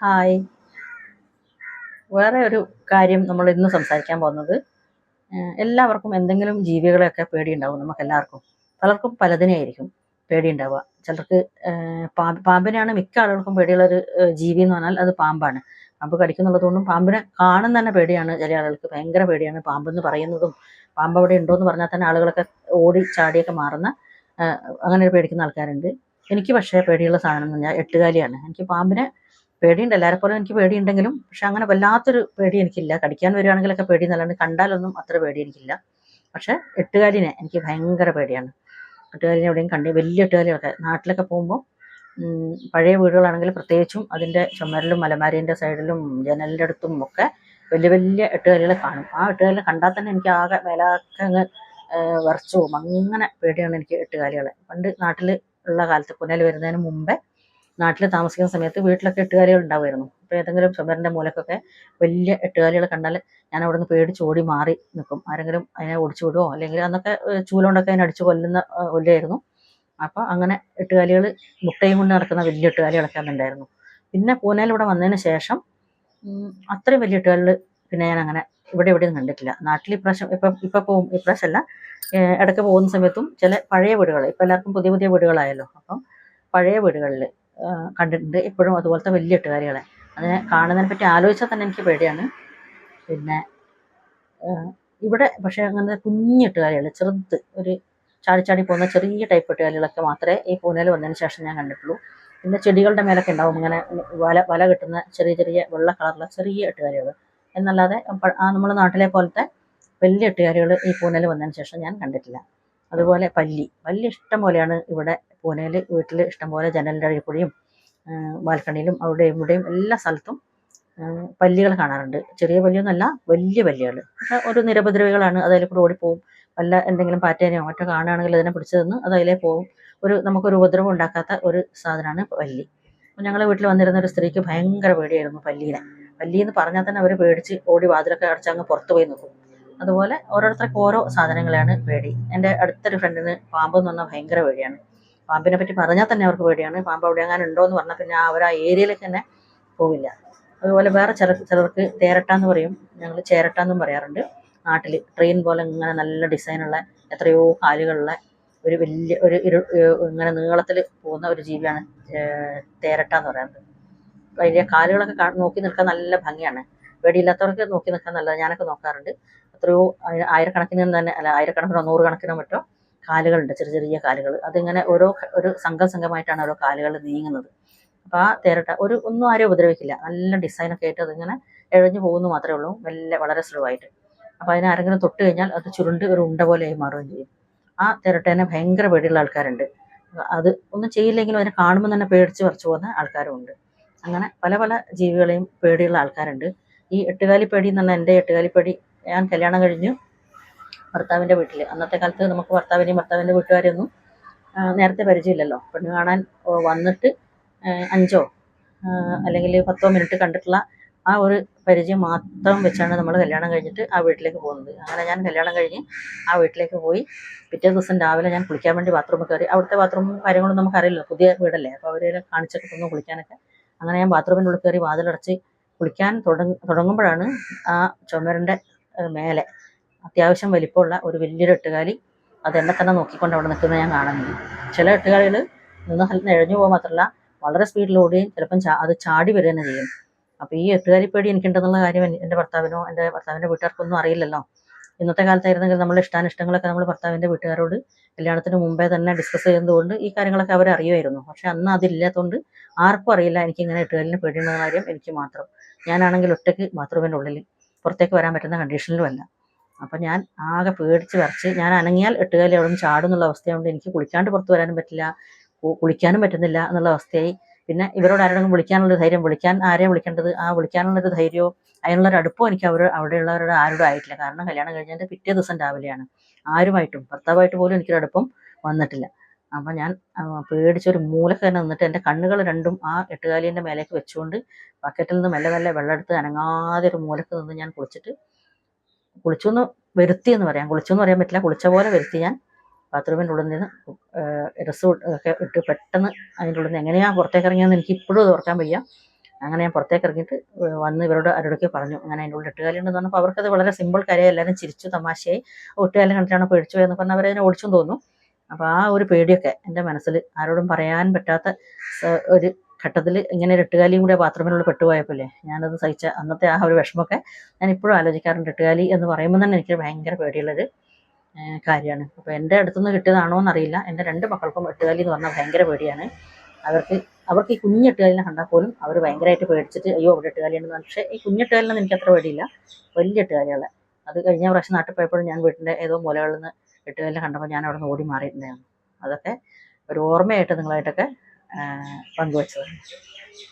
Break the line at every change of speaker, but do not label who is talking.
Hi. വേറെ ഒരു കാര്യം നമ്മൾ ഇന്ന് സംസാരിക്കാൻ പോകുന്നത് എല്ലാവർക്കും എന്തെങ്കിലും ജീവികളെയൊക്കെ പേടിയുണ്ടാവും നമുക്ക് എല്ലാവർക്കും പലർക്കും പലതിനെയായിരിക്കും പേടിയുണ്ടാവുക. ചിലർക്ക് പാമ്പ് പാമ്പിനെയാണ് മിക്ക ആളുകൾക്കും പേടിയുള്ള ഒരു ജീവി എന്ന് പറഞ്ഞാൽ അത് പാമ്പാണ്. പാമ്പ് കടിക്കുന്നുള്ളതുകൊണ്ടും പാമ്പിനെ കാണുന്ന തന്നെ പേടിയാണ് ചില ആളുകൾക്ക്. ഭയങ്കര പേടിയാണ് പാമ്പെന്ന് പറയുന്നതും. പാമ്പ് അവിടെ ഉണ്ടോ എന്ന് പറഞ്ഞാൽ തന്നെ ആളുകളൊക്കെ ഓടി ചാടിയൊക്കെ മാറുന്ന അങ്ങനെ ഒരു പേടിക്കുന്ന ആൾക്കാരുണ്ട്. എനിക്ക് പക്ഷേ പേടിയുള്ള സാധനം എന്ന് പറഞ്ഞാൽ എട്ടുകാലിയാണ്. എനിക്ക് പാമ്പിനെ പേടിയുണ്ട്. എല്ലാവരെ പോലും എനിക്ക് പേടിയുണ്ടെങ്കിലും പക്ഷെ അങ്ങനെ വല്ലാത്തൊരു പേടി എനിക്കില്ല. കടിക്കാൻ വരികയാണെങ്കിലൊക്കെ പേടി എന്നല്ലാണ്ട് കണ്ടാലൊന്നും അത്ര പേടി എനിക്കില്ല. പക്ഷെ എട്ടുകാലിനെ എനിക്ക് ഭയങ്കര പേടിയാണ്. എട്ടുകാലിനെ എവിടെയും കണ്ടി വലിയ എട്ടുകാലിയൊക്കെ നാട്ടിലൊക്കെ പോകുമ്പോൾ പഴയ വീടുകളാണെങ്കിൽ പ്രത്യേകിച്ചും അതിന്റെ ചുമരിലും മലമാരീന്റെ സൈഡിലും ജനലിന്റെ അടുത്തും ഒക്കെ വലിയ വലിയ എട്ടുകാലികളെ കാണും. ആ എട്ടുകാലിനെ കണ്ടാൽ തന്നെ എനിക്ക് ആകെ വേലാക്ക അങ്ങ് അങ്ങനെ പേടിയാണ് എനിക്ക് എട്ടുകാലികളെ. പണ്ട് നാട്ടിൽ ഉള്ള കാലത്ത് പുനൽ വരുന്നതിന് മുമ്പേ നാട്ടിൽ താമസിക്കുന്ന സമയത്ത് വീട്ടിലൊക്കെ എട്ടുകാലികൾ ഉണ്ടാവുമായിരുന്നു. അപ്പോൾ ഏതെങ്കിലും ചുമരിന്റെ മൂലക്കൊക്കെ വലിയ എട്ടുകാലികൾ കണ്ടാൽ ഞാൻ അവിടെ നിന്ന് പേടിച്ച് ഓടി മാറി നിൽക്കും. ആരെങ്കിലും അതിനെ ഓടിച്ചു വിടുമോ അല്ലെങ്കിൽ അന്നൊക്കെ ചൂലുകൊണ്ടൊക്കെ അതിനെ അടിച്ച് കൊല്ലുന്ന കൊല്ലായിരുന്നു അപ്പോൾ അങ്ങനെ എട്ടുകാലികൾ മുട്ടയും കൊണ്ട് നടക്കുന്ന വലിയ എട്ടുകാലികളൊക്കെ അന്നുണ്ടായിരുന്നു പിന്നെ പൂനെയിൽ ഇവിടെ വന്നതിന് ശേഷം അത്രയും വലിയ എട്ടുകാലികൾ പിന്നെ ഞാൻ അങ്ങനെ ഇവിടെ എവിടെയും കണ്ടിട്ടില്ല. നാട്ടിൽ ഇപ്രാവശ്യം ഇപ്പം ഇപ്പം പോകും ഇപ്രാവശ്യമല്ല ഇടയ്ക്ക് പോകുന്ന സമയത്തും ചില പഴയ വീടുകൾ ഇപ്പം എല്ലാവർക്കും പുതിയ പുതിയ വീടുകളായല്ലോ. അപ്പം പഴയ വീടുകളിൽ കണ്ടിട്ടുണ്ട്. എപ്പോഴും അതുപോലത്തെ വലിയ എട്ടുകാരികളെ. അതിനെ കാണുന്നതിനെ പറ്റി ആലോചിച്ചാൽ തന്നെ എനിക്ക് പേടിയാണ്. പിന്നെ ഇവിടെ പക്ഷേ അങ്ങനെ കുഞ്ഞ് എട്ടുകാലികൾ ചെറുത് ഒരു ചാടി ചാടി പോകുന്ന ചെറിയ ടൈപ്പ് എട്ടുകാലികളൊക്കെ മാത്രമേ ഈ പൂനെയിൽ വന്നതിന് ശേഷം ഞാൻ കണ്ടിട്ടുള്ളൂ. പിന്നെ ചെടികളുടെ മേലൊക്കെ ഉണ്ടാവും. ഇങ്ങനെ വല വല കിട്ടുന്ന ചെറിയ ചെറിയ വെള്ള കളറുള്ള ചെറിയ എട്ടുകാലികൾ എന്നല്ലാതെ നമ്മുടെ നാട്ടിലെ പോലത്തെ വലിയ എട്ടുകാലികൾ ഈ പൂനെയിൽ വന്നതിന് ശേഷം ഞാൻ കണ്ടിട്ടില്ല. അതുപോലെ പല്ലി. പല്ലി ഇഷ്ടം പോലെയാണ് ഇവിടെ പൂനെയിൽ വീട്ടിൽ ഇഷ്ടംപോലെ ജനലിന്റെ കൂടിയും ബാൽക്കണിയിലും അവിടെ ഇവിടെയും എല്ലാ സ്ഥലത്തും പല്ലികൾ കാണാറുണ്ട്. ചെറിയ പല്ലിയൊന്നല്ല വലിയ പല്ലികൾ പക്ഷേ ഒരു നിരപദ്രവികളാണ്. അതിൽ കൂടെ ഓടിപ്പോവും. വല്ല എന്തെങ്കിലും പാറ്റേനെയോ മറ്റോ കാണുകയാണെങ്കിൽ അതിനെ പിടിച്ചു തന്ന് അത് അതിലേ പോവും. ഒരു നമുക്കൊരു ഉപദ്രവം ഉണ്ടാക്കാത്ത ഒരു സാധനമാണ് പല്ലി. അപ്പം ഞങ്ങളുടെ വീട്ടിൽ വന്നിരുന്ന ഒരു സ്ത്രീക്ക് ഭയങ്കര പേടിയായിരുന്നു പല്ലീനെ. പല്ലി എന്ന് പറഞ്ഞാൽ തന്നെ അവർ പേടിച്ച് ഓടി വാതിലൊക്കെ അടച്ച് അങ്ങ് പുറത്ത് പോയി നിൽക്കും അതുപോലെ ഓരോരുത്തർക്ക് ഓരോ സാധനങ്ങളാണ് പേടി. എന്റെ അടുത്തൊരു ഫ്രണ്ടിന് പാമ്പ് എന്ന് പറഞ്ഞാൽ ഭയങ്കര പേടിയാണ്. പാമ്പിനെ പറ്റി പറഞ്ഞാൽ തന്നെ അവർക്ക് പേടിയാണ്. പാമ്പ് അവിടെ അങ്ങനെ ഉണ്ടോ എന്ന് പറഞ്ഞാൽ പിന്നെ അവർ ആ ഏരിയയിലേക്ക് തന്നെ പോവില്ല. അതുപോലെ വേറെ ചില ചിലർക്ക് തേരട്ട എന്ന് പറയും. ഞങ്ങൾ ചേരട്ട എന്നും പറയാറുണ്ട്. നാട്ടിൽ ട്രെയിൻ പോലെ ഇങ്ങനെ നല്ല ഡിസൈനുള്ള എത്രയോ കാലുകളുള്ള ഒരു വലിയ ഒരു ഇരു ഇങ്ങനെ നീളത്തിൽ പോകുന്ന ഒരു ജീവിയാണ് തേരട്ട എന്ന് പറയുന്നത് വലിയ കാലുകളൊക്കെ നോക്കി നിൽക്കാൻ നല്ല ഭംഗിയാണ്. വെടിയില്ലാത്തവർക്ക് നോക്കി നിൽക്കാൻ നല്ലത് ഞാനൊക്കെ നോക്കാറുണ്ട്. എത്രയോ ആയിര- ആയിരക്കണക്കിന് തന്നെ അല്ല ആയിരക്കണക്കിനോ നൂറുകണക്കിനോ മറ്റോ കാലുകളുണ്ട് ചെറിയ ചെറിയ കാലുകൾ അതിങ്ങനെ ഓരോ ഒരു സംഘം സംഘമായിട്ടാണ് ഓരോ കാലുകൾ നീങ്ങുന്നത്. അപ്പോൾ ആ തേരട്ട ഒരു ഒന്നും ആരും ഉപദ്രവിക്കില്ല. നല്ല ഡിസൈനൊക്കെ ആയിട്ട് അതിങ്ങനെ എഴഞ്ഞു പോകുന്നു മാത്രമേ ഉള്ളൂ. മെല്ലെ വളരെ സ്ലോ ആയിട്ട് അപ്പോൾ അതിനെ ആരെങ്കിലും തൊട്ട് കഴിഞ്ഞാൽ അത് ചുരുണ്ട് ഒരു ഉണ്ട പോലെയായി മാറുകയും ചെയ്യും. ആ തേരട്ടേനെ ഭയങ്കര പേടിയുള്ള ആൾക്കാരുണ്ട്. അത് ഒന്നും ചെയ്യില്ലെങ്കിലും അതിനെ കാണുമ്പോൾ തന്നെ പേടിച്ച് പറിച്ചു പോകുന്ന ആൾക്കാരുമുണ്ട് അങ്ങനെ പല പല ജീവികളെയും പേടിയുള്ള ആൾക്കാരുണ്ട്. ഈ എട്ടുകാലി പേടി എന്ന് പറഞ്ഞാൽ എന്റെ എട്ടുകാലി പേടി ഞാൻ കല്യാണം കഴിഞ്ഞു. ഭർത്താവിന്റെ വീട്ടിൽ അന്നത്തെ കാലത്ത് നമുക്ക് ഭർത്താവിനെയും ഭർത്താവിന്റെ വീട്ടുകാരെയൊന്നും നേരത്തെ പരിചയമില്ലല്ലോ. പെണ്ണ് കാണാൻ വന്നിട്ട് അഞ്ചോ അല്ലെങ്കിൽ പത്തോ മിനിറ്റ് കണ്ടിട്ടുള്ള ആ ഒരു പരിചയം മാത്രം വെച്ചാണ് നമ്മൾ കല്യാണം കഴിഞ്ഞിട്ട് ആ വീട്ടിലേക്ക് പോകുന്നത്. അങ്ങനെ ഞാൻ കല്യാണം കഴിഞ്ഞ് ആ വീട്ടിലേക്ക് പോയി പിറ്റേ ദിവസം രാവിലെ ഞാൻ കുളിക്കാൻ വേണ്ടി ബാത്റൂമിൽ കയറി. അവിടുത്തെ ബാത്റൂമും കാര്യങ്ങളും നമുക്കറിയില്ലല്ലോ. പുതിയ വീടല്ലേ. അപ്പോൾ അവരെ കാണിച്ചൊക്കെ തന്നു കുളിക്കാനൊക്കെ. അങ്ങനെ ഞാൻ ബാത്റൂമിന്റെ ഉള്ളിൽ കയറി വാതിലടച്ച് കുളിക്കാൻ തുടങ്ങ തുടങ്ങുമ്പോഴാണ് ആ ചുമരിന്റെ മേലെ അത്യാവശ്യം വലിപ്പമുള്ള ഒരു വലിയൊരു എട്ടുകാലി അത് എന്നെ തന്നെ നോക്കിക്കൊണ്ട് അവിടെ നിൽക്കുന്നത് ഞാൻ കാണുന്നില്ല. ചില എട്ടുകാലികൾ നിന്ന സ്ഥലത്ത് എഴഞ്ഞു പോകാൻ മാത്രമല്ല വളരെ സ്പീഡിൽ ഓടുകയും ചിലപ്പം അത് ചാടി വരിക തന്നെ ചെയ്യും. അപ്പോൾ ഈ എട്ടുകാലി പേടി എനിക്കുണ്ടെന്നുള്ള കാര്യം എന്റെ ഭർത്താവിനോ എന്റെ ഭർത്താവിന്റെ വീട്ടുകാർക്കൊന്നും അറിയില്ലല്ലോ. ഇന്നത്തെ കാലത്തായിരുന്നെങ്കിൽ നമ്മുടെ ഇഷ്ടാനിഷ്ടങ്ങളൊക്കെ നമ്മൾ ഭർത്താവിന്റെ വീട്ടുകാരോട് കല്യാണത്തിന് മുമ്പേ തന്നെ ഡിസ്കസ് ചെയ്യുന്നതുകൊണ്ട് ഈ കാര്യങ്ങളൊക്കെ അവർ അറിയുമായിരുന്നു പക്ഷെ അന്ന് അതില്ലാത്തതുകൊണ്ട് ആർക്കും അറിയില്ല എനിക്ക് ഇങ്ങനെ എട്ടുകാലിന് പേടിയുണ്ടെന്ന കാര്യം എനിക്ക് മാത്രം. ഞാനാണെങ്കിൽ ഒറ്റയ്ക്ക് ബാത്റൂമിന്റെ ഉള്ളിൽ പുറത്തേക്ക് വരാൻ പറ്റുന്ന കണ്ടീഷനിലും അല്ല. അപ്പം ഞാൻ ആകെ പേടിച്ച് വരച്ച് ഞാൻ അനങ്ങിയാൽ എട്ടുകാലി അവിടെ നിന്ന് ചാടും എന്നുള്ള അവസ്ഥയുണ്ട് എനിക്ക് കുളിക്കാണ്ട് പുറത്ത് വരാനും പറ്റില്ല. കുളിക്കാനും പറ്റുന്നില്ല എന്നുള്ള അവസ്ഥയായി. പിന്നെ ഇവരോട് ആരോടെങ്കിലും വിളിക്കാനുള്ള ധൈര്യം വിളിക്കാൻ ആരെയും വിളിക്കേണ്ടത്? ആ വിളിക്കാനുള്ളൊരു ധൈര്യമോ അതിനുള്ളൊരു അടുപ്പം എനിക്ക് അവർ അവിടെയുള്ളവരുടെ ആരോടും ആയിട്ടില്ല. കാരണം കല്യാണം കഴിഞ്ഞതിന്റെ പിറ്റേ ദിവസം രാവിലെയാണ്. ആരുമായിട്ടും ഭർത്താവായിട്ട് പോലും എനിക്കൊരു അടുപ്പം വന്നിട്ടില്ല. അപ്പം ഞാൻ പേടിച്ചൊരു മൂലക്ക് തന്നെ നിന്നിട്ട് എന്റെ കണ്ണുകൾ രണ്ടും ആ എട്ടുകാലിന്റെ മേലേക്ക് വെച്ചുകൊണ്ട് ബക്കറ്റിൽ നിന്ന് മെല്ലെ മെല്ലെ വെള്ളം എടുത്ത് അനങ്ങാതെ ഒരു മൂലക്ക് നിന്ന് ഞാൻ കുളിച്ചിട്ട് കുളിച്ചു എന്ന് വരുത്തി എന്ന് പറയാം. കുളിച്ചു എന്ന് പറയാൻ പറ്റില്ല. കുളിച്ച പോലെ വരുത്തി ഞാൻ ബാത്റൂമിന്റെ ഉള്ളിൽ നിന്ന് ഡ്രസ്സ് ഒക്കെ ഇട്ട് പെട്ടെന്ന് അതിന്റെ ഉള്ളിൽ നിന്ന് എങ്ങനെയാണ് പുറത്തേക്ക് ഇറങ്ങിയെന്ന് എനിക്ക് ഇപ്പോഴും ഓർക്കാൻ വയ്യ. അങ്ങനെ ഞാൻ പുറത്തേക്ക് ഇറങ്ങിയിട്ട് വന്ന് ഇവരോട് അവരോടൊക്കെ പറഞ്ഞു. അങ്ങനെ അതിന്റെ ഉള്ളിൽ എട്ടുകാലി ഉണ്ടെന്ന് പറഞ്ഞപ്പോൾ അവർക്കത് വളരെ സിമ്പിൾ കാര്യം എല്ലാവരും ചിരിച്ചു തമാശയായി. ഒട്ടുകാലം കണ്ടിട്ടാണ് പേടിച്ചു പോയെന്ന് പറഞ്ഞാൽ അവരതിനെ ഓടിച്ചും തോന്നുന്നു അപ്പോൾ ആ ഒരു പേടിയൊക്കെ എന്റെ മനസ്സിൽ ആരോടും പറയാൻ പറ്റാത്ത ഒരു ഘട്ടത്തിൽ ഇങ്ങനെ രട്ടുകാലിയും കൂടെ ബാത്റൂമിനുള്ളിൽ പെട്ടുപോയപ്പോലെ ഞാനത് സഹിച്ച അന്നത്തെ ആ ഒരു വിഷമമൊക്കെ ഞാൻ ഇപ്പോഴും ആലോചിക്കാറുണ്ട്. എട്ടുകാലി എന്ന് പറയുമ്പോൾ തന്നെ എനിക്ക് ഭയങ്കര പേടിയുള്ളൊരു കാര്യമാണ്. അപ്പോൾ എന്റെ അടുത്തുനിന്ന് കിട്ടിയതാണോ എന്നറിയില്ല. എന്റെ രണ്ട് മക്കൾക്കും എട്ടുകാലി എന്ന് പറഞ്ഞാൽ ഭയങ്കര പേടിയാണ്. അവർക്ക് അവർക്ക് ഈ കുഞ്ഞെട്ടുകാലിനെ കണ്ടാൽ പോലും അവർ ഭയങ്കരമായിട്ട് പേടിച്ചിട്ട് അയ്യോ അവിടെ എട്ടുകാലി ഉണ്ടെന്ന് പക്ഷേ ഈ കുഞ്ഞെട്ടുകാലിനൊന്നും എനിക്ക് അത്ര പേടിയില്ല. വലിയ എട്ടുകാലികളെ. അത് കഴിഞ്ഞ പ്രാവശ്യം നാട്ടിൽ പോയപ്പോഴും ഞാൻ വീട്ടിന്റെ ഏതോ മൂലകളിൽ നിന്ന് എട്ടുകാലിനെ കണ്ടപ്പോൾ ഞാൻ അവിടെ നിന്ന് ഓടി മാറിയിട്ടുണ്ടായിരുന്നു. അതൊക്കെ ഒരു ഓർമ്മയായിട്ട് നിങ്ങളായിട്ടൊക്കെ ആ, പങ്കുവച്ചതാണ്